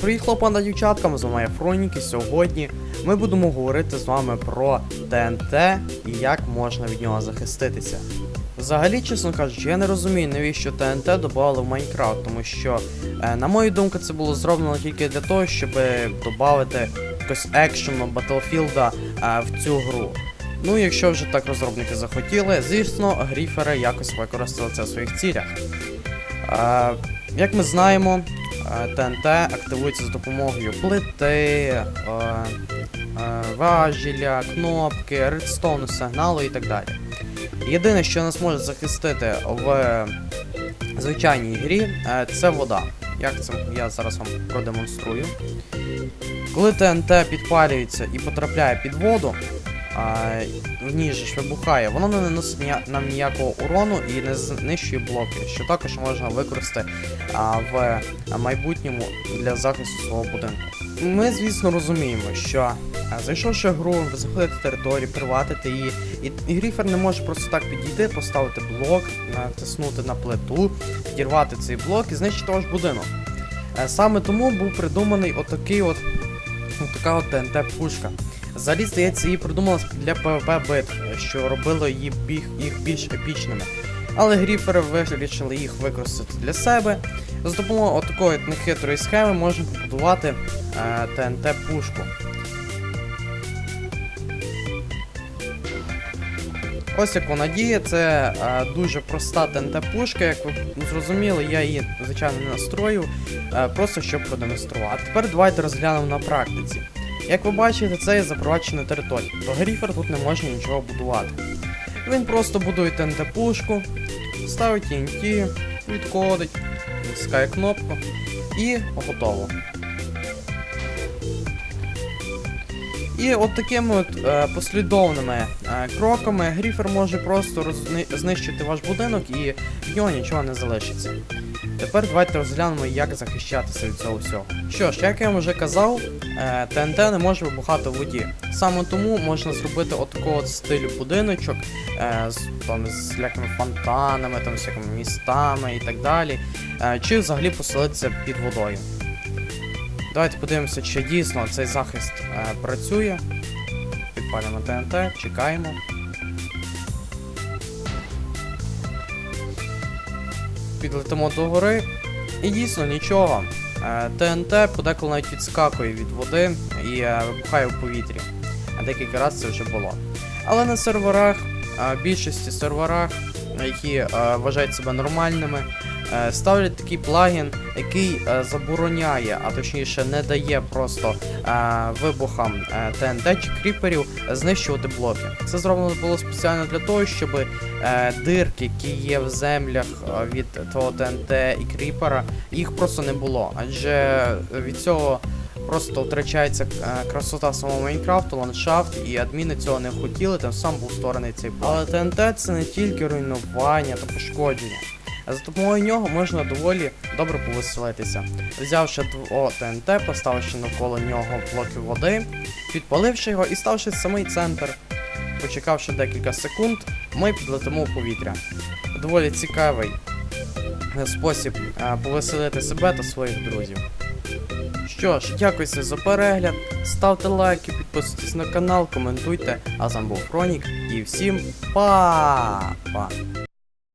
Привіт, хлопана дівчаткам, з вами я Фронік, і сьогодні ми будемо говорити з вами про ТНТ і як можна від нього захиститися. Взагалі, чесно кажучи, я не розумію, навіщо ТНТ додавали в Майнкрафт, тому що, е, на мою думку, це було зроблено тільки для того, щоб додати якось екшену Battlefield е, в цю гру. Ну, якщо вже так розробники захотіли, звісно, гріфери якось використали це в своїх цілях. Е, як ми знаємо, ТНТ активується з допомогою плити, е, кнопки, редстоуну, сигналу і так далі. Єдине, що нас може захистити в звичайній грі, е, це вода. Як це я зараз вам продемонструю. Коли ТНТ підпалюється і потрапляє під воду, а, в ній вибухає, воно не наносить нам ніякого урону і не знищує блоки, що також можна використати в майбутньому для захисту свого будинку. Ми, звісно, розуміємо, що а, зайшовши в гру, ви заходите територію, приватите її, і, і гріфер не може просто так підійти, поставити блок, натиснути на плиту, дірвати цей блок і знищити ваш будинок. Е, Саме тому був придуманий отакий от, така от ТНТ-пушка. Взагалі, здається, її придумали для PvP битв, що робило їх більш епічними. Але гріфери вирішили їх використати для себе. За допомогою отакої от нехитрої схеми можна побудувати е, ТНТ-пушку. Ось як вона діє, це е, дуже проста ТНТ-пушка, як ви зрозуміли, я її, звичайно, не настрою, е, просто щоб продемонструвати. Тепер давайте розглянемо на практиці. Як ви бачите, це є запроваджена територія, то гріфер тут не може нічого будувати. Він просто будує ТНТ-пушку, ставить TNT, відходить, натискає кнопку і готово. І от такими от е, послідовними е, кроками гріфер може просто знищити ваш будинок і в нього нічого не залишиться. Тепер давайте розглянемо, як захищатися від цього всього. Що ж, як я вам вже казав, е, ТНТ не може вибухати в воді. Саме тому можна зробити от такого от стилю будиночок е, з, там, з всілякими фонтанами, там, всякими містами і так далі. Е, чи взагалі поселитися під водою. Давайте подивимося, чи дійсно цей захист працює. Підпалюємо ТНТ, чекаємо. Підлетимо до гори. І дійсно нічого. Е, ТНТ подеколи навіть відскакує від води і е, вибухає в повітрі. А декілька разів це вже було. Але на серверах, е, більшості серверах, які е, вважають себе нормальними, е, ставлять такий плагін, який е, забороняє, а точніше не дає просто е, вибухам е, ТНТ чи кріперів знищувати блоки. Це зроблено було спеціально для того, щоб е, дирки, які є в землях е, від того ТНТ і кріпера, їх просто не було. Адже від цього просто втрачається е, красота самого Майнкрафту, ландшафт, і адміни цього не хотіли, тим сам був створений цей баг. Але ТНТ це не тільки руйнування та пошкодження. А За допомогою нього можна доволі добре повеселитися. Взявши дво ТНТ, поставивши навколо нього блоки води, підпаливши його і ставши в самий центр. Почекавши декілька секунд, ми підлетимо у повітря. Доволі цікавий е, спосіб е, повеселити себе та своїх друзів. Що ж, дякую за перегляд, ставте лайки, підписуйтесь на канал, коментуйте. А з був Хронік і всім па-па!